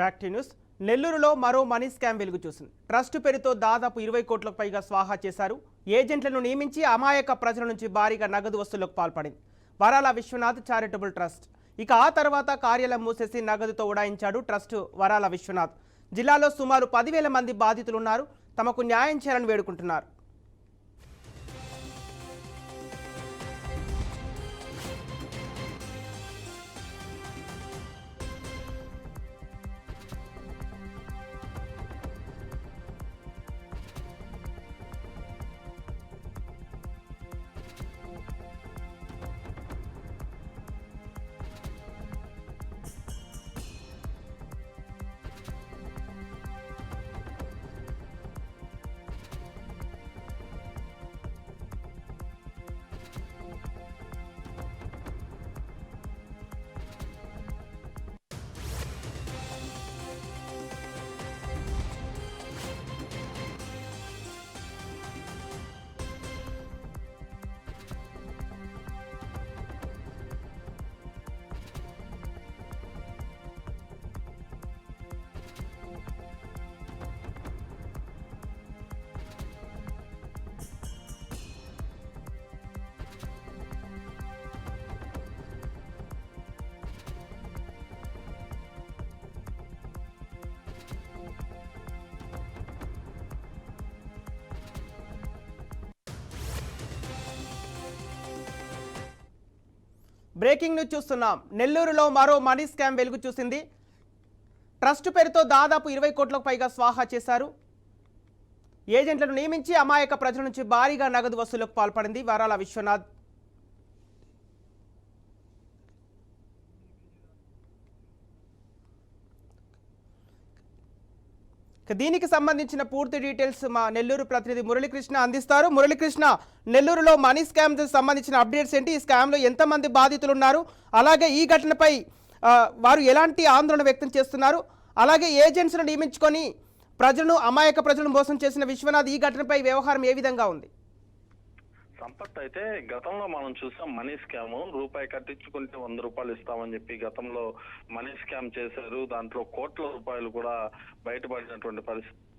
Back to news. నెల్లూరులో మరో money scam వెలుగు చూసింది ట్రస్ట్ పేరుతో దాదాపు ఇరవై కోట్లకు పైగా స్వాహా చేశారు. ఏజెంట్లను నియమించి అమాయక ప్రజల నుంచి భారీగా నగదు వసూళ్ళకు పాల్పడింది. వరాల విశ్వనాథ్ చారిటబుల్ ట్రస్ట్. ఇక ఆ తర్వాత కార్యాలయం మూసేసి నగదుతో ఉడాయించాడు ట్రస్ట్ వరాల విశ్వనాథ్. జిల్లాలో సుమారు పదివేల మంది బాధితులున్నారు. తమకు న్యాయం చేయాలని వేడుకుంటున్నారు. బ్రేకింగ్ న్యూస్ చూస్తున్నాం. నెల్లూరులో మరో మనీ స్కామ్ వెలుగు చూసింది. ట్రస్ట్ పేరుతో దాదాపు ఇరవై కోట్లకు పైగా స్వాహా చేశారు. ఏజెంట్లను నియమించి అమాయక ప్రజల నుంచి భారీగా నగదు వసూలకు పాల్పడింది వరాల విశ్వనాథ్. దీనికి సంబంధించిన పూర్తి డీటెయిల్స్ మా నెల్లూరు ప్రతినిధి మురళీకృష్ణ అందిస్తారు. మురళీకృష్ణ నెల్లూరులో మనీ స్కామ్ సంబంధించిన అప్డేట్స్ ఏంటి? ఈ స్కామ్లో ఎంతమంది బాధితులు ఉన్నారు అలాగే ఈ ఘటనపై వారు ఎలాంటి ఆందోళన వ్యక్తం చేస్తున్నారు? అలాగే ఏజెంట్స్ను నియమించుకొని ప్రజలను అమాయక ప్రజలను మోసం చేసిన విశ్వనాథ్ ఈ ఘటనపై వ్యవహారం ఏ విధంగా ఉంది? సంపత్ అయితే గతంలో మనం చూసాం మనీ స్కామ్. రూపాయి కట్టించుకుంటే వంద రూపాయలు ఇస్తామని చెప్పి గతంలో మనీ స్కామ్ చేశారు. దాంట్లో కోట్ల రూపాయలు కూడా బయటపడినటువంటి పరిస్థితి.